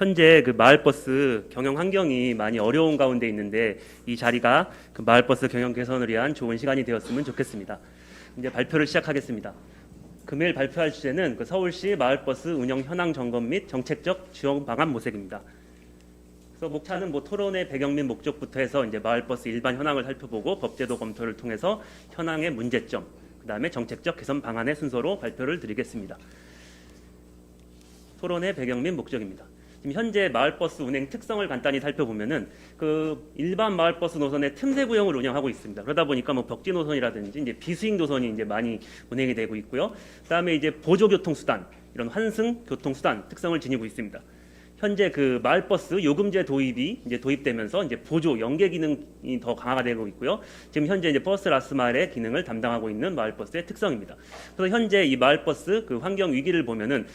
현재 그 마을버스 경영 환경이 많이 어려운 가운데 있는데 이 자리가 그 마을버스 경영 개선을 위한 좋은 시간이 되었으면 좋겠습니다. 이제 발표를 시작하겠습니다. 금일 발표할 주제는 그 서울시 마을버스 운영 현황 점검 및 정책적 지원 방안 모색입니다. 그래서 목차는 뭐 토론의 배경 및 목적부터 해서 이제 마을버스 일반 현황을 살펴보고 법제도 검토를 통해서 현황의 문제점, 그 다음에 정책적 개선 방안의 순서로 발표를 드리겠습니다. 토론의 배경 및 목적입니다. 지금 현재 마을버스 운행 특성을 간단히 살펴보면은 그 일반 마을버스 노선의 틈새 구형을 운영하고 있습니다. 그러다 보니까 뭐 벽지 노선이라든지 이제 비수익 노선이 이제 많이 운행이 되고 있고요. 그다음에 이제 보조 교통 수단 이런 환승 교통 수단 특성을 지니고 있습니다. 현재 그 마을버스 요금제 도입이 이제 도입되면서 이제 보조 연계 기능이 더 강화가 되고 있고요. 지금 현재 이제 버스 라스 마을의 기능을 담당하고 있는 마을버스의 특성입니다. 그래서 현재 이 마을버스 그 환경 위기를 보면은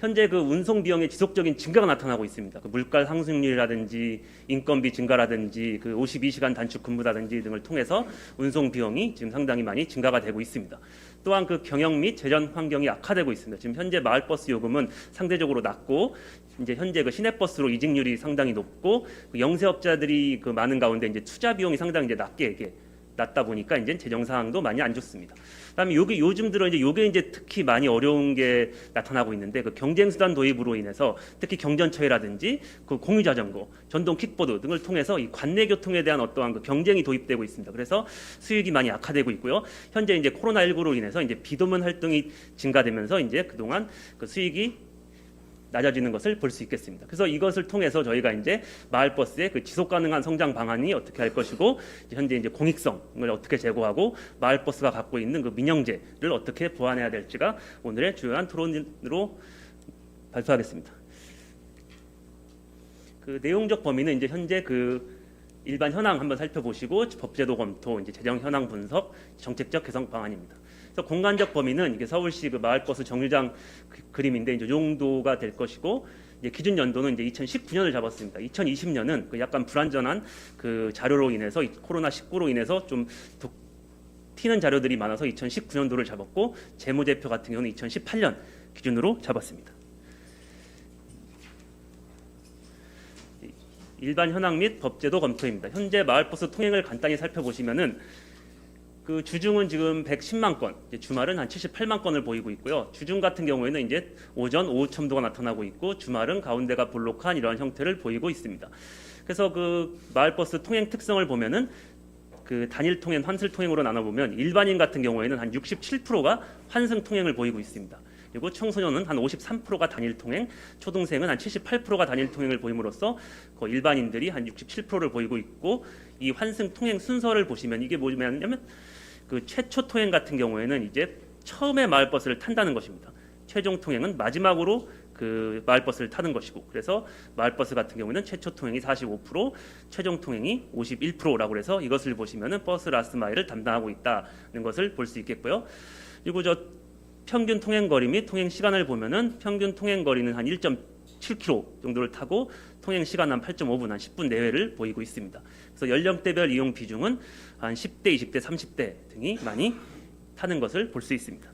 현재 그 운송 비용의 지속적인 증가가 나타나고 있습니다. 그 물가 상승률이라든지 인건비 증가라든지 그 52시간 단축 근무라든지 등을 통해서 운송 비용이 지금 상당히 많이 증가가 되고 있습니다. 또한 그 경영 및 재정 환경이 악화되고 있습니다. 지금 현재 마을버스 요금은 상대적으로 낮고 이제 현재 그 시내버스로 이직률이 상당히 높고 그 영세업자들이 그 많은 가운데 이제 투자 비용이 상당히 이제 낮게 이게 낮다 보니까 이제 재정 상황도 많이 안 좋습니다. 그다음에 요게 요즘 들어 이제 요게 이제 특히 많이 어려운 게 나타나고 있는데 그 경쟁 수단 도입으로 인해서 특히 경전처회라든지 그 공유 자전거, 전동 킥보드 등을 통해서 이 관내 교통에 대한 어떠한 그 경쟁이 도입되고 있습니다. 그래서 수익이 많이 악화되고 있고요. 현재 이제 코로나 19로 인해서 이제 비도면 활동이 증가되면서 이제 그동안 그 수익이 낮아지는 것을 볼 수 있겠습니다. 그래서 이것을 통해서 저희가 이제 마을 버스의 그 지속 가능한 성장 방안이 어떻게 할 것이고 현재 이제 공익성을 어떻게 제고하고 마을 버스가 갖고 있는 그 민영제를 어떻게 보완해야 될지가 오늘의 주요한 토론으로 발표하겠습니다. 그 내용적 범위는 이제 현재 그 일반 현황 한번 살펴보시고 법제도 검토, 이제 재정 현황 분석, 정책적 개선 방안입니다. 그래서 공간적 범위는 이게 서울시 그 마을버스 정류장 그, 그림인데 이제 용도가 될 것이고 이제 기준 연도는 이제 2019년을 잡았습니다. 2020년은 그 약간 불완전한 그 자료로 인해서 이 코로나 19로 인해서 좀 독- 튀는 자료들이 많아서 2019년도를 잡았고 재무제표 같은 경우는 2018년 기준으로 잡았습니다. 일반 현황 및 법제도 검토입니다. 현재 마을버스 통행을 간단히 살펴보시면은 그 주중은 지금 110만 건, 주말은 한 78만 건을 보이고 있고요. 주중 같은 경우에는 이제 오전, 오후 첨도가 나타나고 있고 주말은 가운데가 볼록한 이러한 형태를 보이고 있습니다. 그래서 그 마을버스 통행 특성을 보면은 그 단일 통행, 환승 통행으로 나눠보면 일반인 같은 경우에는 한 67%가 환승 통행을 보이고 있습니다. 그리고 청소년은 한 53%가 단일 통행, 초등생은 한 78%가 단일 통행을 보임으로써 그 일반인들이 한 67%를 보이고 있고 이 환승 통행 순서를 보시면 이게 뭐냐면 그 최초 통행 같은 경우에는 이제 처음에 마을 버스를 탄다는 것입니다. 최종 통행은 마지막으로 그 마을 버스를 타는 것이고 그래서 마을 버스 같은 경우는 최초 통행이 45%, 최종 통행이 51%라고 해서 이것을 보시면은 버스 라스트 마일을 담당하고 있다는 것을 볼 수 있겠고요. 그리고 저 평균 통행 거리 및 통행 시간을 보면은 평균 통행 거리는 한 1.7km 정도를 타고 통행 시간 한 8.5분, 한 10분 내외를 보이고 있습니다. 그래서 연령대별 이용 비중은 한 10대, 20대, 30대 등이 많이 타는 것을 볼 수 있습니다.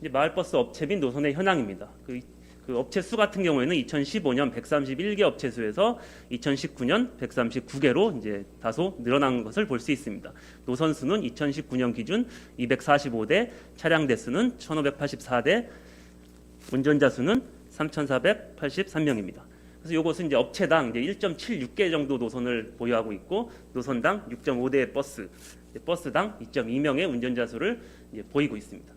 이제 마을버스 업체 및 노선의 현황입니다. 그, 그 업체 수 같은 경우에는 2015년 131개 업체 수에서 2019년 139개로 이제 다소 늘어난 것을 볼 수 있습니다. 노선 수는 2019년 기준 245대, 차량 대수는 1,584대, 운전자 수는 3,483명입니다. 그래서 이것은 이제 업체당 이제 1.76개 정도 노선을 보유하고 있고 노선당 6.5대의 버스, 버스당 2.2명의 운전자 수를 보이고 있습니다.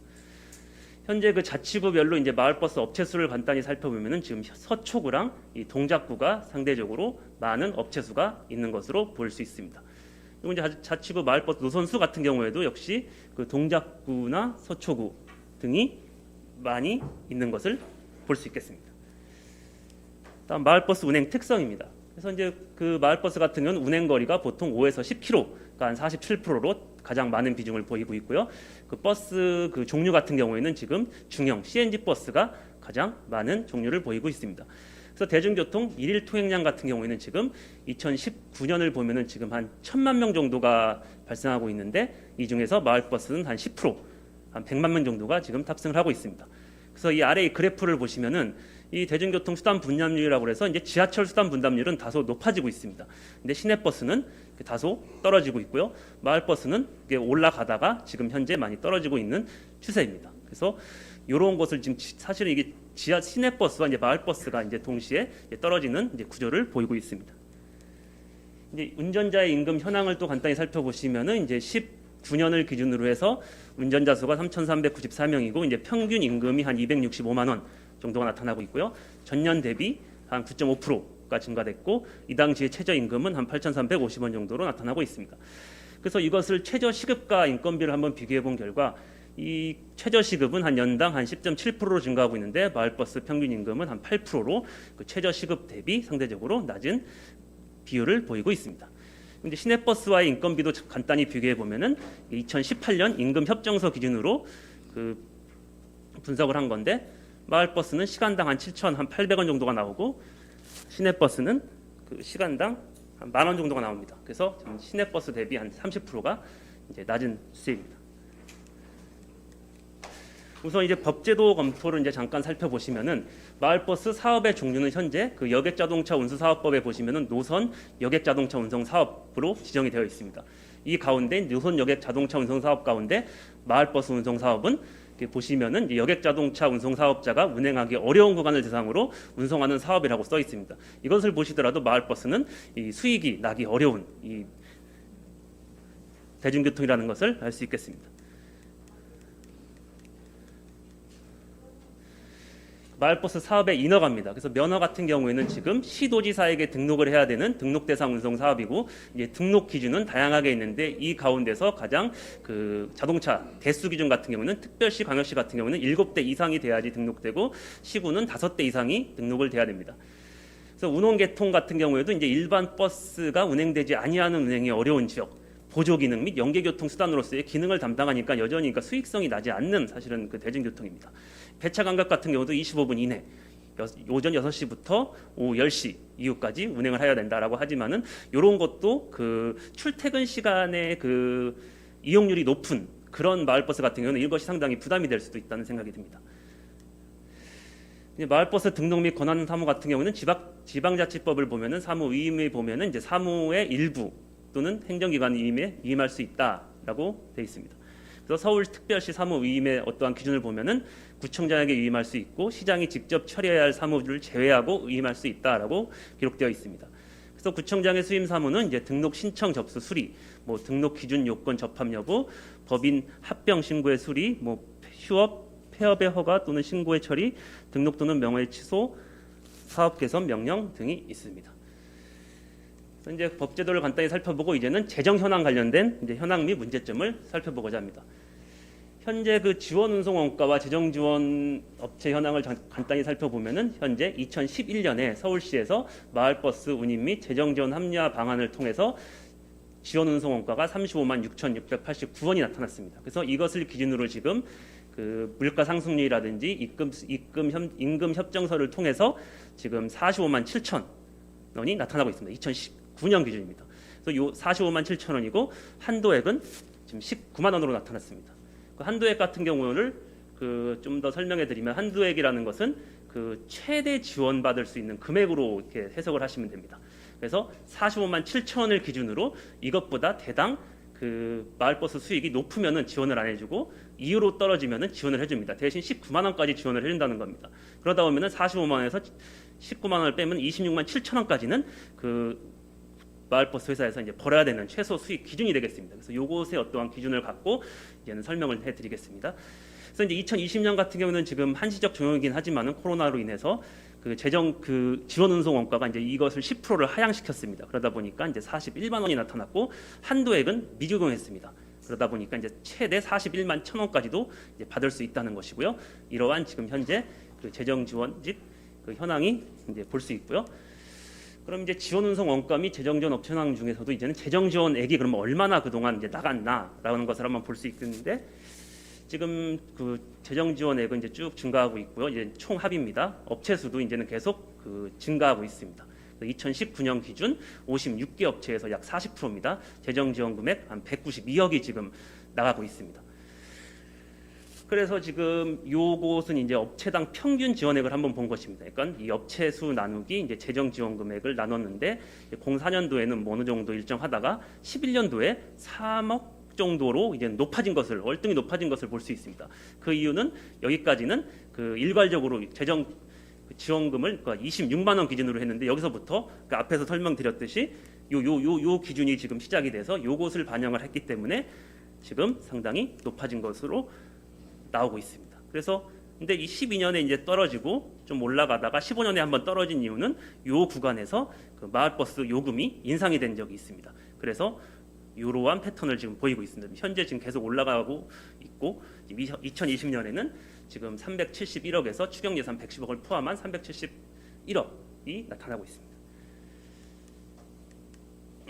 현재 그 자치구별로 이제 마을버스 업체 수를 간단히 살펴보면은 지금 서초구랑 이 동작구가 상대적으로 많은 업체 수가 있는 것으로 볼 수 있습니다. 그리고 이제 자- 자치구 마을버스 노선 수 같은 경우에도 역시 그 동작구나 서초구 등이 많이 있는 것을 볼 수 있겠습니다. 다음 마을버스 운행 특성입니다. 그래서 이제 그 마을버스 같은 경우는 운행 거리가 보통 5에서 10km, 그러니까 한 47%로 가장 많은 비중을 보이고 있고요. 그 버스 그 종류 같은 경우에는 지금 중형 CNG 버스가 가장 많은 종류를 보이고 있습니다. 그래서 대중교통 일일 통행량 같은 경우에는 지금 2019년을 보면은 지금 한 천만 명 정도가 발생하고 있는데 이 중에서 마을버스는 한 10%, 한 100만 명 정도가 지금 탑승을 하고 있습니다. 그래서 이 아래 이 그래프를 보시면은 이 대중교통 수단 분담률이라고 해서 이제 지하철 수단 분담률은 다소 높아지고 있습니다. 근데 시내버스는 다소 떨어지고 있고요. 마을버스는 올라가다가 지금 현재 많이 떨어지고 있는 추세입니다. 그래서 이런 것을 지금 지- 사실은 이게 지하 시내버스와 이제 마을버스가 이제 동시에 이제 떨어지는 이제 구조를 보이고 있습니다. 이제 운전자의 임금 현황을 또 간단히 살펴보시면은 이제 19년을 기준으로 해서 운전자 수가 3,394명이고 이제 평균 임금이 한 265만 원 정도가 나타나고 있고요. 전년 대비 한 9.5%가 증가됐고 이 당시의 최저 임금은 한 8,350원 정도로 나타나고 있습니다. 그래서 이것을 최저 시급과 인건비를 한번 비교해 본 결과 이 최저 시급은 한 연당 한 10.7%로 증가하고 있는데 마을버스 평균 임금은 한 8%로 그 최저 시급 대비 상대적으로 낮은 비율을 보이고 있습니다. 이제 시내버스와의 인건비도 간단히 비교해 보면은 2018년 임금 협정서 기준으로 그 분석을 한 건데 마을버스는 시간당 한 7,800원 정도가 나오고 시내버스는 그 시간당 한 만 원 정도가 나옵니다. 그래서 시내버스 대비 한 30%가 이제 낮은 수입니다. 우선 이제 법제도 검토를 이제 잠깐 살펴보시면은 마을버스 사업의 종류는 현재 그 여객자동차 운수사업법에 보시면은 노선 여객자동차 운송 사업으로 지정이 되어 있습니다. 이 가운데 노선 여객자동차 운송 사업 가운데 마을버스 운송 사업은 보시면은 여객자동차 운송 사업자가 운행하기 어려운 구간을 대상으로 운송하는 사업이라고 써 있습니다. 이것을 보시더라도 마을버스는 이 수익이 나기 어려운 이 대중교통이라는 것을 알 수 있겠습니다. 마을버스 사업의 인허가입니다. 그래서 면허 같은 경우에는 지금 시도지사에게 등록을 해야 되는 등록 대상 운송 사업이고 이제 등록 기준은 다양하게 있는데 이 가운데서 가장 그 자동차 대수 기준 같은 경우는 특별시 광역시 같은 경우는 7대 이상이 돼야지 등록되고 시구는 5대 이상이 등록을 돼야 됩니다. 그래서 운송 계통 같은 경우에도 이제 일반 버스가 운행되지 아니하는 운행이 어려운 지역 보조 기능 및 연계 교통 수단으로서의 기능을 담당하니까 여전히 그러니까 수익성이 나지 않는 사실은 그 대중교통입니다. 배차 간격 같은 경우도 25분 이내 여- 오전 6시부터 오후 10시 이후까지 운행을 해야 된다라고 하지만은 이런 것도 그 출퇴근 시간에 그 이용률이 높은 그런 마을버스 같은 경우는 이것이 상당히 부담이 될 수도 있다는 생각이 듭니다. 마을버스 등록 및 권한 사무 같은 경우는 지방 지방자치법을 보면은 사무 위임에 보면은 이제 사무의 일부 또는 행정기관 위임에 위임할 수 있다라고 되어 있습니다. 그래서 서울특별시 사무 위임의 어떠한 기준을 보면은 구청장에게 위임할 수 있고 시장이 직접 처리해야 할 사무를 제외하고 위임할 수 있다라고 기록되어 있습니다. 그래서 구청장의 수임 사무는 이제 등록 신청 접수 수리, 뭐 등록 기준 요건 접합 여부, 법인 합병 신고의 수리, 뭐 휴업, 폐업의 허가 또는 신고의 처리, 등록 또는 명예 취소, 사업 개선 명령 등이 있습니다. 이제 법제도를 간단히 살펴보고 이제는 재정 현황 관련된 이제 현황 및 문제점을 살펴보고자 합니다. 현재 그 지원 운송 원가와 재정 지원 업체 현황을 전- 간단히 살펴보면은 현재 2011년에 서울시에서 마을버스 운임 및 재정 지원 합리화 방안을 통해서 지원 운송 원가가 35만 6,689원이 나타났습니다. 그래서 이것을 기준으로 지금 그 물가 상승률이라든지 입금 입금 협, 임금 협정서를 통해서 지금 45만 7천 원이 나타나고 있습니다. 2019년 기준입니다. 그래서 요 45만 7천 원이고 한도액은 지금 19만 원으로 나타났습니다. 그 한도액 같은 경우를 그 좀 더 설명해 드리면 한도액이라는 것은 그 최대 지원받을 수 있는 금액으로 이렇게 해석을 하시면 됩니다. 그래서 45만 7천 원을 기준으로 이것보다 대당 그 마을버스 수익이 높으면은 지원을 안 해주고 이후로 떨어지면은 지원을 해줍니다. 대신 19만 원까지 지원을 해준다는 겁니다. 그러다 보면은 45만 원에서 19만 원을 빼면 26만 7천 원까지는 그 마을버스 회사에서 이제 벌어야 되는 최소 수익 기준이 되겠습니다. 그래서 요것의 어떠한 기준을 갖고 이제는 설명을 해드리겠습니다. 그래서 이제 2020년 같은 경우는 지금 한시적 종용이긴 하지만은 코로나로 인해서 그 재정 그 지원 운송 원가가 이제 이것을 10%를 하향시켰습니다. 그러다 보니까 이제 41만 원이 나타났고 한도액은 미적용했습니다. 그러다 보니까 이제 최대 41만 천 원까지도 이제 받을 수 있다는 것이고요. 이러한 지금 현재 그 재정 지원직 그 현황이 이제 볼 수 있고요. 그럼 이제 지원 운송 원가 및 재정 지원 업체 현황 중에서도 이제는 재정 지원액이 그러면 얼마나 그동안 이제 나갔나라는 것을 한번 볼 수 있는데 지금 그 재정 지원액은 이제 쭉 증가하고 있고요. 이제 총 합입니다. 업체 수도 이제는 계속 그 증가하고 있습니다. 2019년 기준 56개 업체에서 약 40%입니다. 재정 지원 금액 한 192억이 지금 나가고 있습니다. 그래서 지금 요것은 이제 업체당 평균 지원액을 한번 본 것입니다. 그러니까 이 업체 수 나누기 이제 재정 지원 금액을 나눴는데 04년도에는 뭐 어느 정도 일정하다가 11년도에 3억 정도로 이제 높아진 것을 월등히 높아진 것을 볼 수 있습니다. 그 이유는 여기까지는 그 일괄적으로 재정 그 지원금을 그러니까 26만 원 기준으로 했는데 여기서부터 그 앞에서 설명드렸듯이 요 요 요 요 기준이 지금 시작이 돼서 요것을 반영을 했기 때문에 지금 상당히 높아진 것으로 나오고 있습니다. 그래서 근데 이 12년에 이제 떨어지고 좀 올라가다가 15년에 한번 떨어진 이유는 요 구간에서 그 마을버스 요금이 인상이 된 적이 있습니다. 그래서 이러한 패턴을 지금 보이고 있습니다. 현재 지금 계속 올라가고 있고 2020년에는 지금 371억에서 추경 예산 110억을 포함한 371억이 나타나고 있습니다.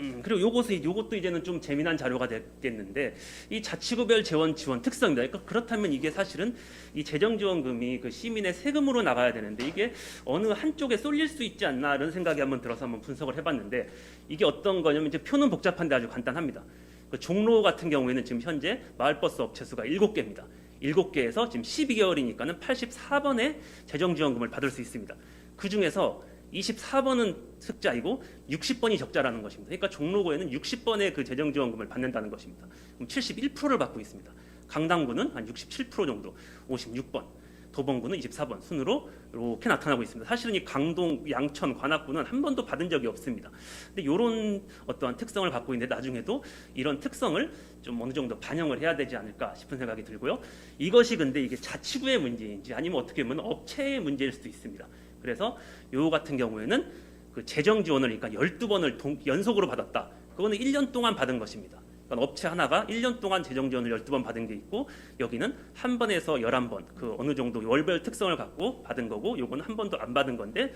음, 그리고 요것이 요것도 이제는 좀 재미난 자료가 되겠는데 이 자치구별 재원 지원 특성입니다. 그러니까 그렇다면 이게 사실은 이 재정 지원금이 그 시민의 세금으로 나가야 되는데 이게 어느 한쪽에 쏠릴 수 있지 않나 이런 생각이 한번 들어서 한번 분석을 해봤는데 이게 어떤 거냐면 이제 표는 복잡한데 아주 간단합니다. 그 종로 같은 경우에는 지금 현재 마을버스 업체 수가 7개입니다. 7개에서 지금 12개월이니까는 84번의 재정 지원금을 받을 수 있습니다. 그 중에서 24번은 흑자이고 60번이 적자라는 것입니다. 그러니까 종로구에는 60번의 그 재정 지원금을 받는다는 것입니다. 그럼 71%를 받고 있습니다. 강당구는 한 67% 정도, 56번, 도봉구는 24번 순으로 이렇게 나타나고 있습니다. 사실은 이 강동, 양천, 관악구는 한 번도 받은 적이 없습니다. 근데 이런 어떠한 특성을 갖고 있는데 나중에도 이런 특성을 좀 어느 정도 반영을 해야 되지 않을까 싶은 생각이 들고요. 이것이 근데 이게 자치구의 문제인지 아니면 어떻게 보면 업체의 문제일 수도 있습니다. 그래서 요 같은 경우에는 그 재정 지원을 그러니까 12번을 동, 연속으로 받았다. 그거는 1년 동안 받은 것입니다. 그러니까 업체 하나가 1년 동안 재정 지원을 12번 받은 게 있고 여기는 한 번에서 11번 그 어느 정도 월별 특성을 갖고 받은 거고 요거는 한 번도 안 받은 건데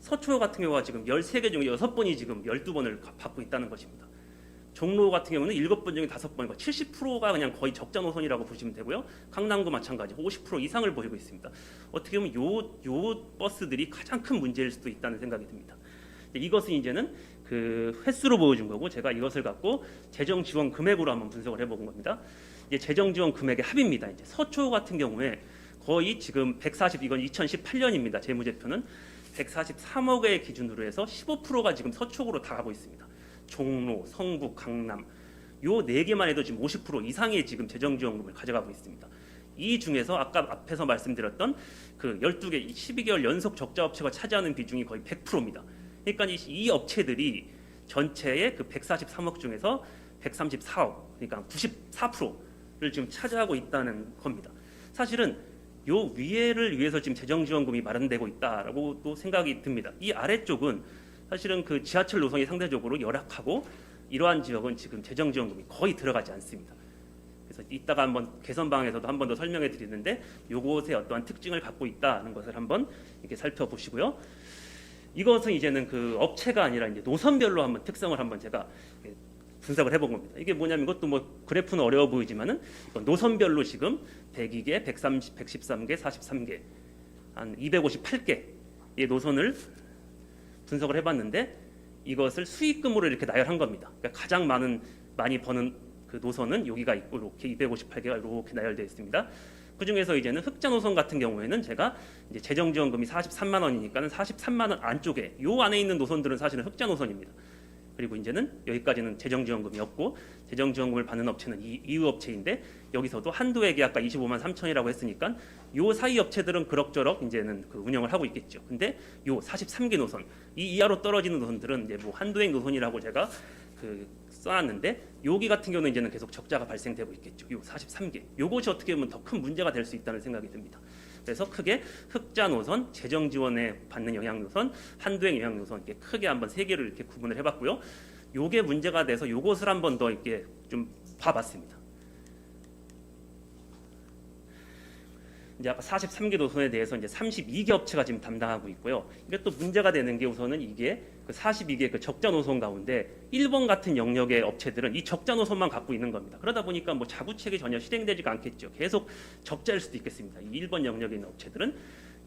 서초 같은 경우가 지금 13개 중에 6번이 지금 12번을 받고 있다는 것입니다. 종로 같은 경우는 7번 중에 5번, 그러니까 70%가 그냥 거의 적자 노선이라고 보시면 되고요. 강남도 마찬가지 50% 이상을 보이고 있습니다. 어떻게 보면 요, 요 버스들이 가장 큰 문제일 수도 있다는 생각이 듭니다. 이것은 이제는 그 횟수로 보여준 거고 제가 이것을 갖고 재정 지원 금액으로 한번 분석을 해본 겁니다. 이제 재정 지원 금액의 합입니다. 이제 서초 같은 경우에 거의 지금 140 이건 2018년입니다. 재무제표는 143억의 기준으로 해서 15%가 지금 서초구로 다 가고 있습니다. 종로, 성북, 강남 요 네 개만 해도 지금 50% 이상의 지금 재정 지원금을 가져가고 있습니다. 이 중에서 아까 앞에서 말씀드렸던 그 12개 12개월 연속 적자 업체가 차지하는 비중이 거의 100%입니다. 그러니까 이, 이 업체들이 전체의 그 143억 중에서 134억 그러니까 94%를 지금 차지하고 있다는 겁니다. 사실은 요 위에를 위해서 지금 재정 지원금이 마련되고 있다라고 또 생각이 듭니다. 이 아래쪽은 사실은 그 지하철 노선이 상대적으로 열악하고 이러한 지역은 지금 재정 지원금이 거의 들어가지 않습니다. 그래서 이따가 한번 개선 방에서도 한 번 더 설명해 드리는데 요것의 어떠한 특징을 갖고 있다는 것을 한번 이렇게 살펴보시고요. 이것은 이제는 그 업체가 아니라 이제 노선별로 한번 특성을 한번 제가 분석을 해본 겁니다. 이게 뭐냐면 이것도 뭐 그래프는 어려워 보이지만은 노선별로 지금 102개, 130, 113개, 43개, 한 258개의 노선을 분석을 해봤는데 이것을 수익금으로 이렇게 나열한 겁니다. 그러니까 가장 많은 많이 버는 그 노선은 여기가 있고 이렇게 258개가 이렇게 나열되어 있습니다. 그 중에서 이제는 흑자 노선 같은 경우에는 제가 이제 재정 지원금이 43만 원이니까는 43만 원 안쪽에 요 안에 있는 노선들은 사실은 흑자 노선입니다. 그리고 이제는 여기까지는 재정 지원금이 없고 재정 지원금을 받는 업체는 이, 이유 업체인데 여기서도 한도액이 아까 25만 3천이라고 했으니까 요 사이 업체들은 그럭저럭 이제는 그 운영을 하고 있겠죠. 근데 요 43개 노선 이 이하로 떨어지는 노선들은 이제 뭐 한도액 노선이라고 제가 그 써놨는데 여기 같은 경우는 이제는 계속 적자가 발생되고 있겠죠. 요 43개. 요것이 어떻게 보면 더 큰 문제가 될 수 있다는 생각이 듭니다. 그래서 크게 흑자 노선, 재정 지원에 받는 영향 노선, 한도액 영향 노선 이렇게 크게 한번 세 개를 이렇게 구분을 해봤고요. 요게 문제가 돼서 요것을 한번 더 이렇게 좀 봐봤습니다. 이제 아까 43개 노선에 대해서 이제 32개 업체가 지금 담당하고 있고요. 이게 또 문제가 되는 게 우선은 이게 그 42개 그 적자 노선 가운데 1번 같은 영역의 업체들은 이 적자 노선만 갖고 있는 겁니다. 그러다 보니까 뭐 자구책이 전혀 실행되지가 않겠죠. 계속 적자일 수도 있겠습니다. 이 1번 영역에 있는 업체들은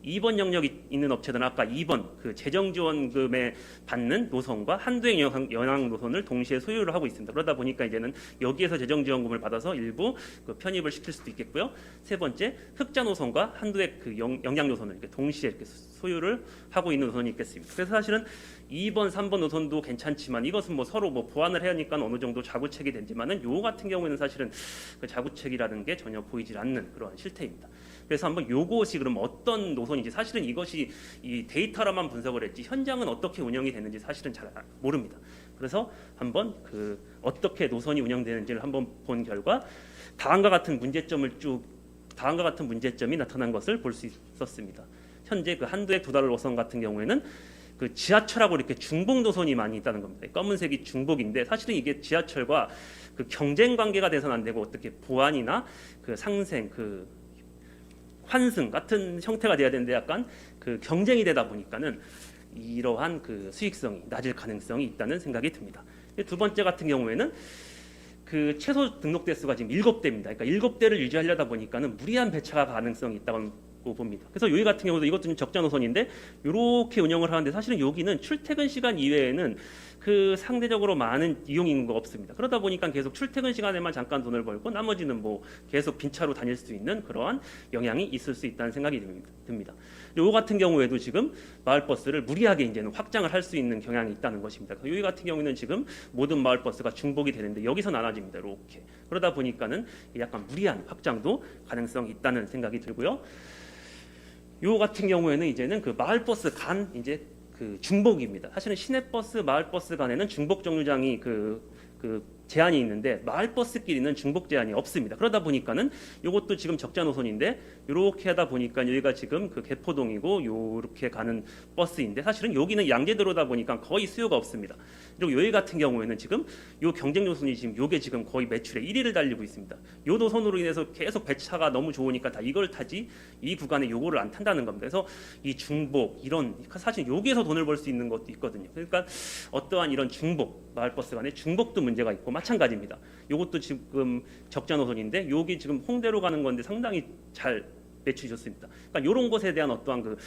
2번 영역이 있는 업체들은 아까 2번 그 재정지원금에 받는 노선과 한도행 영향, 노선을 동시에 소유를 하고 있습니다. 그러다 보니까 이제는 여기에서 재정지원금을 받아서 일부 그 편입을 시킬 수도 있겠고요. 세 번째 흑자 노선과 한도의 그 영, 영향 노선을 이렇게 동시에 이렇게 소유를 하고 있는 노선이 있겠습니다. 그래서 사실은 2번, 3번 노선도 괜찮지만 이것은 뭐 서로 뭐 보완을 해야 하니까 어느 정도 자구책이 되지만은 요 같은 경우에는 사실은 그 자구책이라는 게 전혀 보이질 않는 그런 실태입니다. 그래서 한번 요것이 그럼 어떤 노선인지 사실은 이것이 이 데이터로만 분석을 했지 현장은 어떻게 운영이 되는지 사실은 잘 모릅니다. 그래서 한번 그 어떻게 노선이 운영되는지를 한번 본 결과 다음과 같은 문제점을 쭉 다음과 같은 문제점이 나타난 것을 볼 수 있었습니다. 현재 그 한도의 두달 노선 같은 경우에는 그 지하철하고 이렇게 중복 노선이 많이 있다는 겁니다. 검은색이 중복인데 사실은 이게 지하철과 그 경쟁 관계가 돼서는 안 되고 어떻게 보완이나 그 상생 그 환승 같은 형태가 돼야 되는데 약간 그 경쟁이 되다 보니까는 이러한 그 수익성이 낮을 가능성이 있다는 생각이 듭니다. 두 번째 같은 경우에는 그 최소 등록 대수가 지금 일곱 대입니다. 그러니까 일곱 대를 유지하려다 보니까는 무리한 배차가 가능성이 있다고 봅니다. 그래서 여기 같은 경우도 이것도 좀 적자 노선인데 이렇게 운영을 하는데 사실은 여기는 출퇴근 시간 이외에는 그 상대적으로 많은 이용 인구가 없습니다. 그러다 보니까 계속 출퇴근 시간에만 잠깐 돈을 벌고 나머지는 뭐 계속 빈차로 다닐 수 있는 그러한 영향이 있을 수 있다는 생각이 듭니다. 요 같은 경우에도 지금 마을 버스를 무리하게 이제는 확장을 할 수 있는 경향이 있다는 것입니다. 여기 같은 경우에는 지금 모든 마을 버스가 중복이 되는데 여기서 나눠집니다. 이렇게 그러다 보니까는 약간 무리한 확장도 가능성이 있다는 생각이 들고요. 요 같은 경우에는 이제는 그 마을 버스 간 이제 그 중복입니다. 사실은 시내버스, 마을버스 간에는 중복 정류장이 그, 그 제한이 있는데 마을버스끼리는 중복 제한이 없습니다. 그러다 보니까는 요것도 지금 적자 노선인데 요렇게 하다 보니까 여기가 지금 그 개포동이고 요렇게 가는 버스인데 사실은 여기는 양재도로다 보니까 거의 수요가 없습니다. 그리고 여기 같은 경우에는 지금 요 경쟁 노선이 지금 요게 지금 거의 매출의 1위를 달리고 있습니다. 요 노선으로 인해서 계속 배차가 너무 좋으니까 다 이걸 타지 이 구간에 요거를 안 탄다는 겁니다. 그래서 이 중복 이런 사실 여기에서 돈을 벌 수 있는 것도 있거든요. 그러니까 어떠한 이런 중복 마을버스 간에 중복도 문제가 있고 마찬가지입니다. 요것도 지금 적자 노선인데 여기 지금 홍대로 가는 건데 상당히 잘 매출이 좋습니다. 그러니까 이런 것에 대한 어떠한 그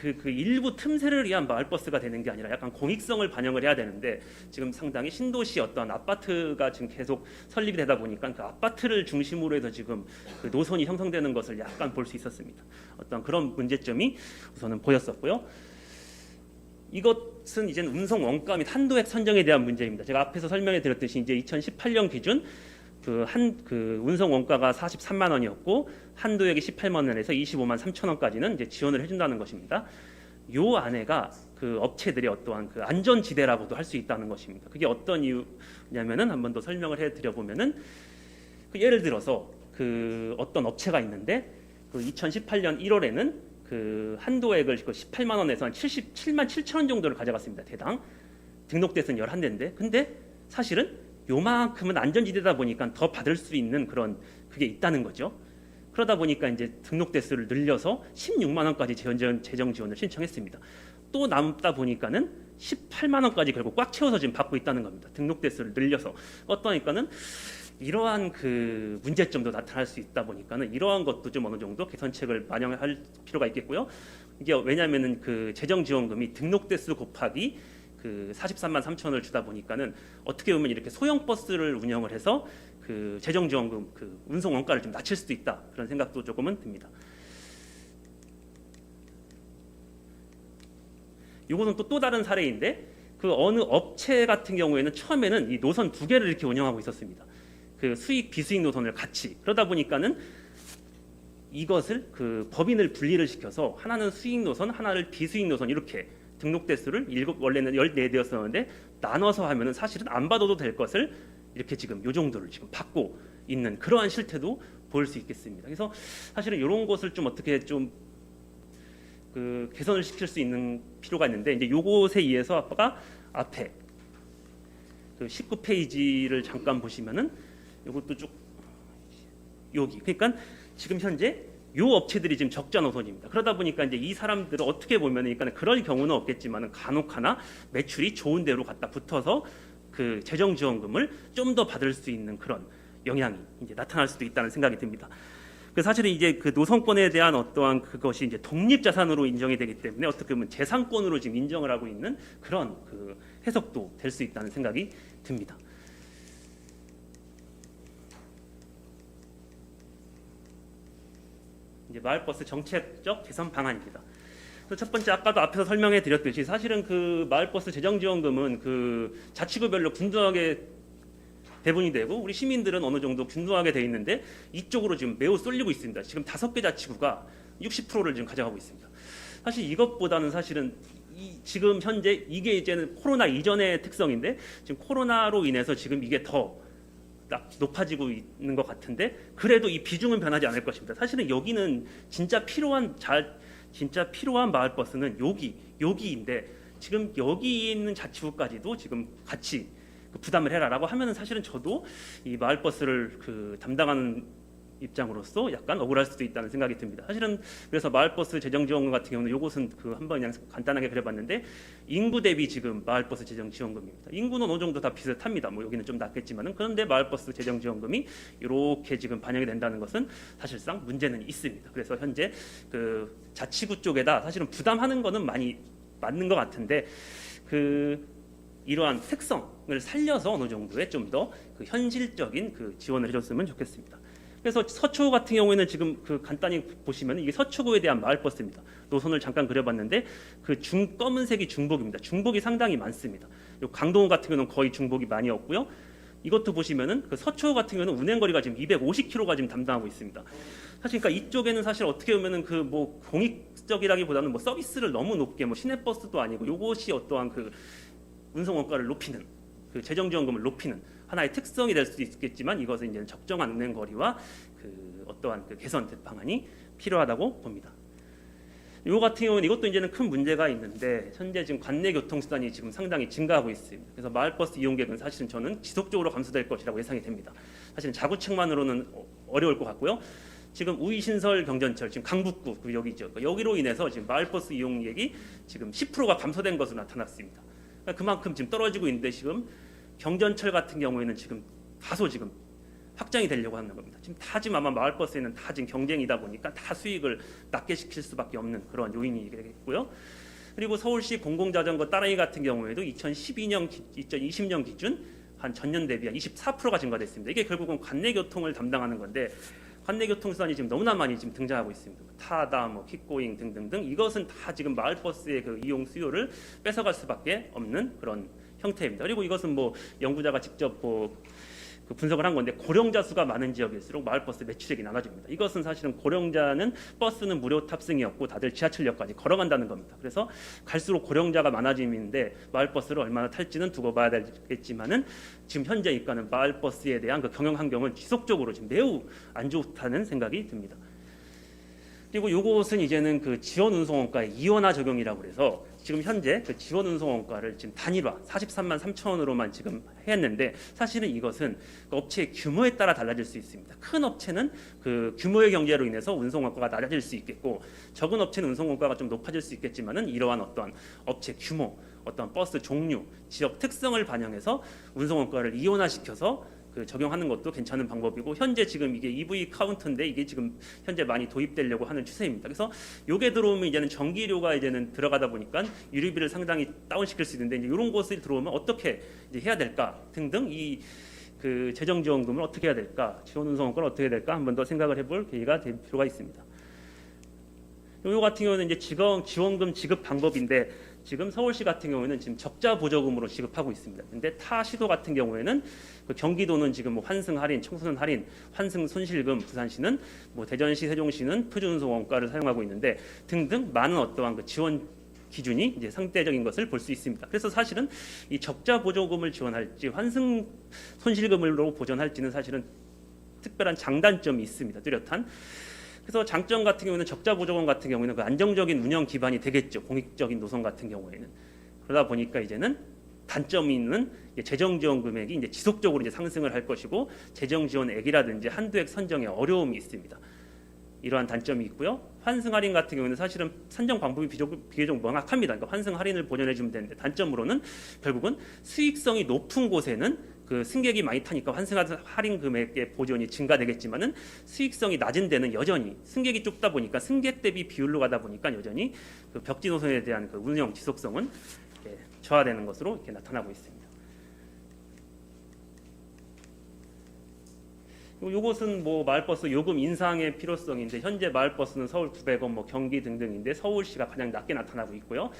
그, 그 일부 틈새를 위한 마을버스가 되는 게 아니라 약간 공익성을 반영을 해야 되는데 지금 상당히 신도시 어떤 아파트가 지금 계속 설립이 되다 보니까 그 아파트를 중심으로 해서 지금 그 노선이 형성되는 것을 약간 볼 수 있었습니다. 어떤 그런 문제점이 우선은 보였었고요. 이것은 이제 운송 원가 및 한도액 선정에 대한 문제입니다. 제가 앞에서 설명해 드렸듯이 이제 2018년 기준 그한그 운송 원가가 43만 원이었고 한도액이 18만 원에서 25만 3천 원까지는 이제 지원을 해준다는 것입니다. 요 안에가 그 업체들이 어떠한 그 안전지대라고도 할 수 있다는 것입니다. 그게 어떤 이유냐면은 한번 더 설명을 해드려 보면은 그 예를 들어서 그 어떤 업체가 있는데 그 2018년 1월에는 그 한도액을 그 18만 원에서 한 77만 7천 원 정도를 가져갔습니다. 대당 등록대서는 11대인데 근데 사실은 요만큼은 안전지대다 보니까 더 받을 수 있는 그런 그게 있다는 거죠. 그러다 보니까 이제 등록 대수를 늘려서 16만 원까지 재정 지원을 신청했습니다. 또 남다 보니까는 18만 원까지 결국 꽉 채워서 지금 받고 있다는 겁니다. 등록 대수를 늘려서 어떠니까는 이러한 그 문제점도 나타날 수 있다 보니까는 이러한 것도 좀 어느 정도 개선책을 반영할 필요가 있겠고요. 이게 왜냐하면은 그 재정 지원금이 등록 대수 곱하기 그 43만 3천을 주다 보니까는 어떻게 보면 이렇게 소형 버스를 운영을 해서 그 재정 지원금 그 운송 원가를 좀 낮출 수도 있다 그런 생각도 조금은 듭니다. 이것은 또또 다른 사례인데 그 어느 업체 같은 경우에는 처음에는 이 노선 두 개를 이렇게 운영하고 있었습니다. 그 수익 비수익 노선을 같이 그러다 보니까는 이것을 그 법인을 분리를 시켜서 하나는 수익 노선, 하나를 비수익 노선 이렇게 등록 대수를 일곱 원래는 14대였었는데 나눠서 하면은 사실은 안 받아도 될 것을 이렇게 지금 요 정도를 지금 받고 있는 그러한 실태도 볼 수 있겠습니다. 그래서 사실은 이런 것을 좀 어떻게 좀 그 개선을 시킬 수 있는 필요가 있는데 이제 요것에 의해서 아빠가 앞에 그 19페이지를 잠깐 보시면은 요것도 쭉 여기 그러니까 지금 현재 요 업체들이 지금 적자 노선입니다. 그러다 보니까 이제 이 사람들을 어떻게 보면 그러니까 그럴 경우는 없겠지만은 간혹 하나 매출이 좋은 데로 갖다 붙어서 그 재정 지원금을 좀 더 받을 수 있는 그런 영향이 이제 나타날 수도 있다는 생각이 듭니다. 그 사실은 이제 그 노선권에 대한 어떠한 그것이 이제 독립 자산으로 인정이 되기 때문에 어떻게 보면 재산권으로 지금 인정을 하고 있는 그런 그 해석도 될 수 있다는 생각이 듭니다. 이제 마을버스 정책적 개선 방안입니다. 첫 번째 아까도 앞에서 설명해 드렸듯이 사실은 그 마을버스 재정 지원금은 그 자치구별로 분명하게 배분이 되고 우리 시민들은 어느 정도 균등하게 돼 있는데 이쪽으로 지금 매우 쏠리고 있습니다. 지금 다섯 개 자치구가 60%를 지금 가져가고 있습니다. 사실 이것보다는 사실은 이 지금 현재 이게 이제는 코로나 이전의 특성인데 지금 코로나로 인해서 지금 이게 더 나- 높아지고 있는 것 같은데 그래도 이 비중은 변하지 않을 것입니다. 사실은 여기는 진짜 필요한 잘 진짜 필요한 마을 버스는 여기 여기인데 지금 여기 있는 자치구까지도 지금 같이 그 부담을 해라라고 하면은 사실은 저도 이 마을 버스를 그 담당하는 입장으로서 약간 억울할 수도 있다는 생각이 듭니다. 사실은 그래서 마을버스 재정 지원금 같은 경우는 요것은 그 한번 그냥 간단하게 그려봤는데 인구 대비 지금 마을버스 재정 지원금입니다. 인구는 어느 정도 다 비슷합니다. 뭐 여기는 좀 낮겠지만은 그런데 마을버스 재정 지원금이 이렇게 지금 반영이 된다는 것은 사실상 문제는 있습니다. 그래서 현재 그 자치구 쪽에다 사실은 부담하는 거는 많이 맞는 것 같은데 그 이러한 특성을 살려서 어느 정도의 좀 더 그 현실적인 그 지원을 해줬으면 좋겠습니다. 그래서 서초구 같은 경우에는 지금 그 간단히 보시면 이게 서초구에 대한 마을 버스입니다. 노선을 잠깐 그려봤는데 그 중 검은색이 중복입니다. 중복이 상당히 많습니다. 요 강동원 같은 경우는 거의 중복이 많이 없고요. 이것도 보시면은 그 서초구 같은 경우는 운행 거리가 지금 250km가 지금 담당하고 있습니다. 사실 그러니까 이쪽에는 사실 어떻게 보면은 그 뭐 공익적이라기보다는 뭐 서비스를 너무 높게 뭐 시내버스도 아니고 요것이 어떠한 그 운송 원가를 높이는 그 재정 지원금을 높이는 하나의 특성이 될 수도 있겠지만 이것은 이제 적정한 운행 거리와 그 어떠한 그 개선 방안이 필요하다고 봅니다. 요 같은 경우는 이것도 이제는 큰 문제가 있는데 현재 지금 관내 교통 수단이 지금 상당히 증가하고 있습니다. 그래서 마을버스 이용객은 사실은 저는 지속적으로 감소될 것이라고 예상이 됩니다. 사실은 자구책만으로는 어- 어려울 것 같고요. 지금 우이신설 경전철 지금 강북구 그 여기죠. 여기로 인해서 지금 마을버스 이용객이 지금 10%가 감소된 것으로 나타났습니다. 그러니까 그만큼 지금 떨어지고 있는데 지금 경전철 같은 경우에는 지금 다소 지금 확장이 되려고 하는 겁니다. 지금 다 지금 아마 마을버스에는 다 지금 경쟁이다 보니까 다 수익을 낮게 시킬 수밖에 없는 그런 요인이 되겠고요. 그리고 서울시 공공자전거 따라이 같은 경우에도 2012년, 2020년 기준 한 전년 대비 한 24%가 증가됐습니다. 이게 결국은 관내 교통을 담당하는 건데 관내 교통 수단이 지금 너무나 많이 지금 등장하고 있습니다. 타다, 뭐 킥고잉 등등등 이것은 다 지금 마을버스의 그 이용 수요를 뺏어갈 수밖에 없는 그런 형태입니다. 그리고 이것은 뭐 연구자가 직접 뭐 그 분석을 한 건데 고령자 수가 많은 지역일수록 마을버스 매출액이 나눠집니다. 이것은 사실은 고령자는 버스는 무료 탑승이었고 다들 지하철역까지 걸어간다는 겁니다. 그래서 갈수록 고령자가 많아지는데 마을버스를 얼마나 탈지는 두고 봐야 되겠지만은 지금 현재 입가는 마을버스에 대한 그 경영 환경은 지속적으로 지금 매우 안 좋다는 생각이 듭니다. 그리고 요것은 이제는 그 지원 운송 원가의 이원화 적용이라고 그래서 지금 현재 그 지원 운송 원가를 지금 단일화 43만 3천 원으로만 지금 했는데 사실은 이것은 그 업체의 규모에 따라 달라질 수 있습니다. 큰 업체는 그 규모의 경제로 인해서 운송 원가가 낮아질 수 있겠고 적은 업체는 운송 원가가 좀 높아질 수 있겠지만은 이러한 어떠한 업체 규모, 어떤 버스 종류, 지역 특성을 반영해서 운송 원가를 이원화시켜서 그 적용하는 것도 괜찮은 방법이고 현재 지금 이게 EV 카운터인데 이게 지금 현재 많이 도입되려고 하는 추세입니다. 그래서 요게 들어오면 이제는 전기료가 이제는 들어가다 보니까 유류비를 상당히 다운시킬 수 있는데 이런 곳을 들어오면 어떻게 이제 해야 될까 등등 이 그 재정 지원금을 어떻게 해야 될까 지원 운송원을 어떻게 해야 될까 한 번 더 생각을 해볼 계기가 될 필요가 있습니다. 요 같은 경우는 이제 지원 지원금 지급 방법인데 지금 서울시 같은 경우에는 지금 적자 보조금으로 지급하고 있습니다. 근데 타 시도 같은 경우에는 그 경기도는 지금 뭐 환승 할인, 청소년 할인, 환승 손실금, 부산시는 뭐 대전시, 세종시는 표준운송 원가를 사용하고 있는데 등등 많은 어떠한 그 지원 기준이 이제 상대적인 것을 볼 수 있습니다. 그래서 사실은 이 적자 보조금을 지원할지 환승 손실금으로 보전할지는 사실은 특별한 장단점이 있습니다. 뚜렷한. 그래서 장점 같은 경우는 적자 보조금 같은 경우에는 그 안정적인 운영 기반이 되겠죠. 공익적인 노선 같은 경우에는 그러다 보니까 이제는 단점이 있는 재정 지원 금액이 이제 지속적으로 이제 상승을 할 것이고 재정 지원액이라든지 한도액 선정에 어려움이 있습니다. 이러한 단점이 있고요. 환승 할인 같은 경우는 사실은 산정 방법이 비교적 명확합니다. 그러니까 환승 할인을 보전해 주면 되는데 단점으로는 결국은 수익성이 높은 곳에는 그 승객이 많이 타니까 환승한 할인 금액의 보존이 증가되겠지만은 수익성이 낮은 데는 여전히 승객이 좁다 보니까 승객 대비 비율로 가다 보니까 여전히 그 벽지 노선에 대한 그 운영 지속성은 저하되는 것으로 이렇게 나타나고 있습니다. 요- 요것은 뭐 마을버스 요금 인상의 필요성인데 현재 마을버스는 서울 900원, 뭐 경기 등등인데 서울시가 가장 낮게 나타나고 있고요.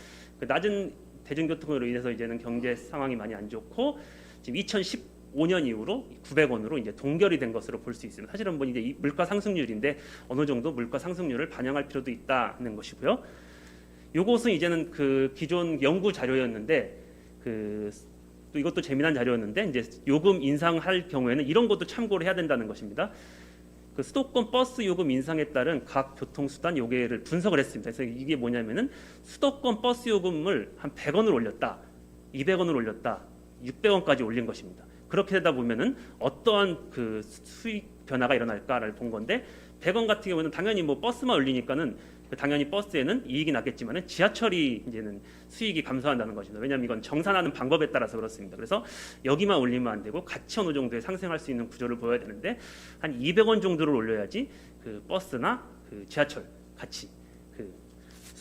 그 낮은 대중교통으로 인해서 이제는 경제 상황이 많이 안 좋고 지금 2015년 이후로 900원으로 이제 동결이 된 것으로 볼 수 있습니다. 사실은 뭐 이제 이 물가 상승률인데 어느 정도 물가 상승률을 반영할 필요도 있다는 것이고요. 요것은 이제는 그 기존 연구 자료였는데 그 또 이것도 재미난 자료였는데 이제 요금 인상할 경우에는 이런 것도 참고를 해야 된다는 것입니다. 그 수도권 버스 요금 인상에 따른 각 교통수단 요계를 분석을 했습니다. 그래서 이게 뭐냐면은 수도권 버스 요금을 한 100원을 올렸다, 200원을 올렸다, 600원까지 올린 것입니다. 그렇게 되다 보면은 어떠한 그 수익 변화가 일어날까를 본 건데 100원 같은 경우는 당연히 뭐 버스만 올리니까는 그 당연히 버스에는 이익이 났겠지만은 지하철이 이제는 수익이 감소한다는 것입니다. 왜냐하면 이건 정산하는 방법에 따라서 그렇습니다. 그래서 여기만 올리면 안 되고 같이 어느 정도의 상승할 수 있는 구조를 보여야 되는데 한 200원 정도를 올려야지 그 버스나 그 지하철 같이 그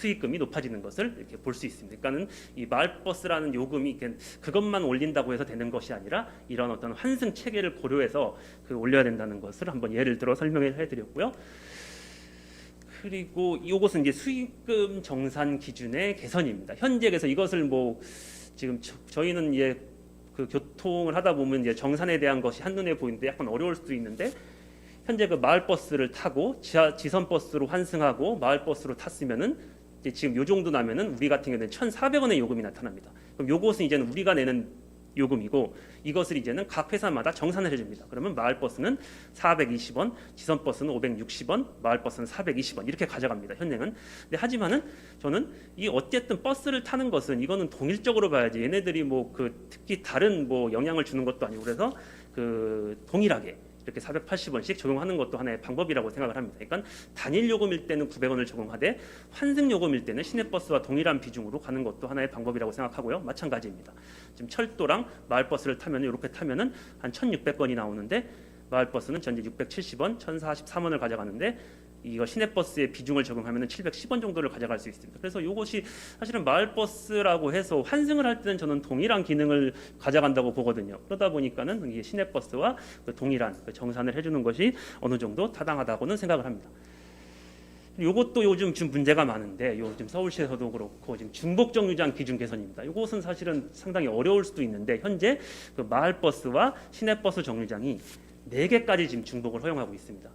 수익금이 높아지는 것을 이렇게 볼 수 있습니다. 그러니까는 이 마을버스라는 요금이 그것만 올린다고 해서 되는 것이 아니라 이런 어떤 환승 체계를 고려해서 그 올려야 된다는 것을 한번 예를 들어 설명을 해드렸고요. 그리고 이것은 이제 수익금 정산 기준의 개선입니다. 현재 그래서 이것을 뭐 지금 저, 저희는 이제 그 교통을 하다 보면 이제 정산에 대한 것이 한눈에 보이는데 약간 어려울 수도 있는데 현재 그 마을 버스를 타고 지하 지선 버스로 환승하고 마을 버스로 탔으면은 이제 지금 요 정도 나면은 우리 같은 경우는 1,400원의 요금이 나타납니다. 그럼 요것은 이제는 우리가 내는 요금이고 이것을 이제는 각 회사마다 정산을 해줍니다. 그러면 마을 버스는 420원, 지선 버스는 560원, 마을 버스는 420원 이렇게 가져갑니다. 현행은. 근데 하지만은 저는 이 어쨌든 버스를 타는 것은 이거는 동일적으로 봐야지 얘네들이 뭐 그 특히 다른 뭐 영향을 주는 것도 아니고 그래서 그 동일하게 이렇게 480원씩 적용하는 것도 하나의 방법이라고 생각을 합니다. 그러니까 단일 요금일 때는 900원을 적용하되 환승 요금일 때는 시내버스와 동일한 비중으로 가는 것도 하나의 방법이라고 생각하고요. 마찬가지입니다. 지금 철도랑 마을버스를 타면 이렇게 타면은 한 1,600원이 나오는데 마을버스는 전제 670원, 1,043원을 가져가는데 이거 시내버스의 비중을 적용하면 710원 정도를 가져갈 수 있습니다. 그래서 이것이 사실은 마을버스라고 해서 환승을 할 때는 저는 동일한 기능을 가져간다고 보거든요. 그러다 보니까는 이게 시내버스와 그 동일한 그 정산을 해주는 것이 어느 정도 타당하다고는 생각을 합니다. 요것도 요즘 지금 문제가 많은데 요즘 서울시에서도 그렇고 지금 중복 정류장 기준 개선입니다. 이것은 사실은 상당히 어려울 수도 있는데 현재 그 마을버스와 시내버스 정류장이 네 개까지 지금 중복을 허용하고 있습니다.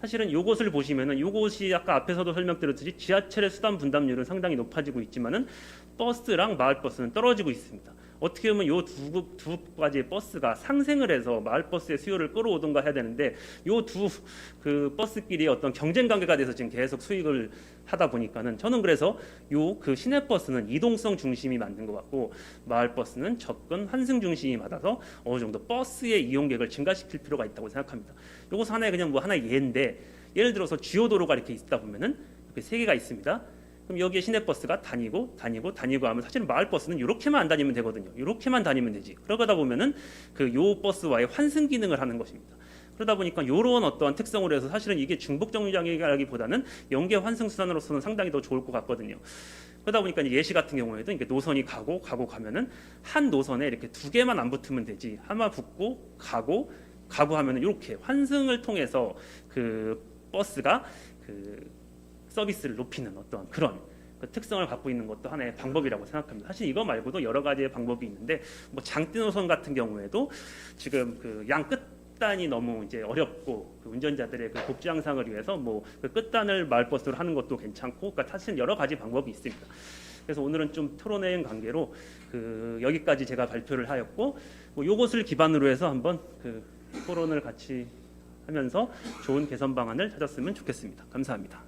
사실은 요것을 보시면은 요것이 아까 앞에서도 설명드렸듯이 지하철의 수단 분담률은 상당히 높아지고 있지만은 버스랑 마을버스는 떨어지고 있습니다. 어떻게 보면 요두 두 가지의 버스가 상생을 해서 마을 버스의 수요를 끌어오던가 해야 되는데 요 두 그 버스끼리 어떤 경쟁 관계가 돼서 지금 계속 수익을 하다 보니까는 저는 그래서 요 그 시내 버스는 이동성 중심이 맞는 것 같고 마을 버스는 접근 환승 중심이 맞아서 어느 정도 버스의 이용객을 증가시킬 필요가 있다고 생각합니다. 요것 하나의 그냥 뭐 하나의 예인데 예를 들어서 주요 도로가 이렇게 있다 보면은 이렇게 세 개가 있습니다. 그럼 여기에 시내버스가 다니고 다니고 다니고 하면 사실은 마을버스는 이렇게만 안 다니면 되거든요. 이렇게만 다니면 되지. 그러다 보면은 그 요 버스와의 환승 기능을 하는 것입니다. 그러다 보니까 이런 어떠한 특성으로 해서 사실은 이게 중복 정류장이라기보다는 연계 환승 수단으로서는 상당히 더 좋을 것 같거든요. 그러다 보니까 예시 같은 경우에도 이게 노선이 가고 가고 가면은 한 노선에 이렇게 두 개만 안 붙으면 되지. 하나 붙고 가고 가고 하면은 이렇게 환승을 통해서 그 버스가 그 서비스를 높이는 어떤 그런 그 특성을 갖고 있는 것도 하나의 방법이라고 생각합니다. 사실 이거 말고도 여러 가지의 방법이 있는데 뭐 장대 노선 같은 경우에도 지금 그 양 끝단이 너무 이제 어렵고 그 운전자들의 그 복지 향상을 위해서 뭐 그 끝단을 마을버스로 하는 것도 괜찮고 그러니까 사실 여러 가지 방법이 있습니다. 그래서 오늘은 좀 토론회인 관계로 그 여기까지 제가 발표를 하였고 뭐 요것을 기반으로 해서 한번 그 토론을 같이 하면서 좋은 개선 방안을 찾았으면 좋겠습니다. 감사합니다.